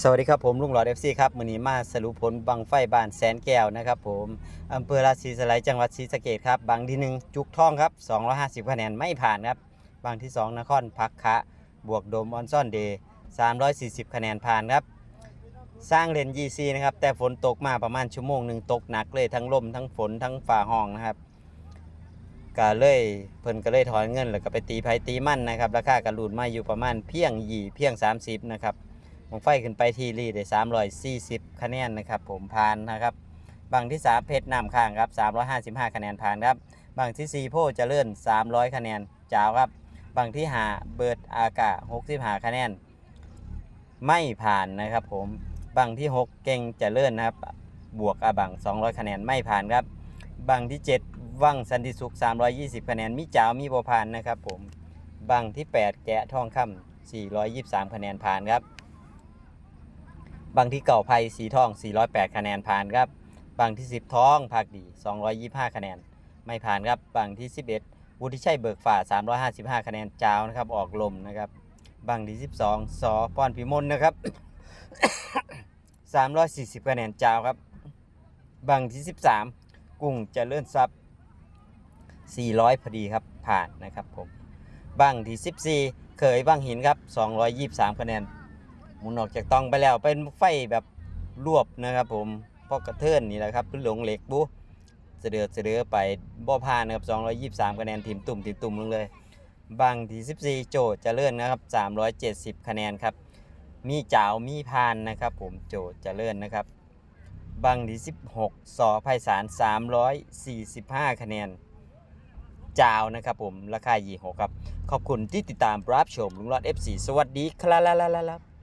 สวัสดีครับผมลุงหลอดเอฟซีครับมือนี้มาสรุปผลบังไฟบานแสนแก้วนะครับผมอำเภอราศีสไลยจังหวัดศรีสะเกดครับบางที่หนึ่งจุกท่องครับ 250คะแนนไม่ผ่านครับบางที่ 2นครพักคะบวกโดมออนซ่อนเดย์340 คะแนนผ่านครับ สร้างเลนยีซีนะครับแต่ฝนตกมาประมาณชั่วโมงหนึ่งตกหนักเลยทั้งลมทั้งฝนทั้งฝ่าห้องนะครับก็เลยเพิ่นก็เลยถอนเงินแล้วก็ไปตีไผตีมั่นนะครับราคากระลุนมาอยู่ประมาณเพียงยี่เพียง 30นะครับ ผมไฟขึ้นไปทีรีได้340 คะแนนนะครับผมผ่านนะครับบางที่3เพชรนำข้างครับ355 คะแนนผ่านครับบางที่4โพจะเลื่อน300 คะแนนจ้าวครับบางที่5เบิร์ดอากา65 คะแนน ไม่ผ่านนะครับผมบางที่ 6 เก่งจะเลื่อนนะครับบวกอาบัง 200 คะแนนไม่ผ่านครับบางที่ 7 วังสันติสุข 320 คะแนนมีจ้าวมีบ่ผ่านนะครับผมบางที่ 8 แกะทองคำ423 คะแนนผ่านครับ บางที่เก่าไพ่สีทอง 408 คะแนนผ่านครับ บางที่ 10 ท้องภาคดี 225 คะแนน ไม่ผ่านครับ บางที่ 11 วุฒิชัยเบิกฝ่า 355 คะแนนจ้าวนะครับ ออกลมนะครับ บางที่ 12 สอป้อนพิมลนะครับ 340 คะแนนจ้าวครับ บางที่ 13 กุ้งจะเจริญทรัพย์400 พอดีครับผ่านนะครับผมบางที่ 14เคยบางหินครับ 223 คะแนน มุนออกจากตองไปแล้วเป็นไฟแบบรวบนะครับ ผมพอกระเทินนี่แหละครับเป็นหลงเหล็กบุเสดือเสดือไปบ่ผ่านนะครับ223คะแนนทีมตุ่มทีมตุ่มลงเลยบางที่14 โจจะเลื่อนนะครับ 370 คะแนนครับ มีจ่าวมีพานนะครับ ผมโจเจะเลื่อนนะครับบางที่16สอไพศาล345 คะแนนจาวนะครับผม ราคายี่หกครับ ขอบคุณที่ติดตามรับชมลุงรอด F4 สวัสดีครับ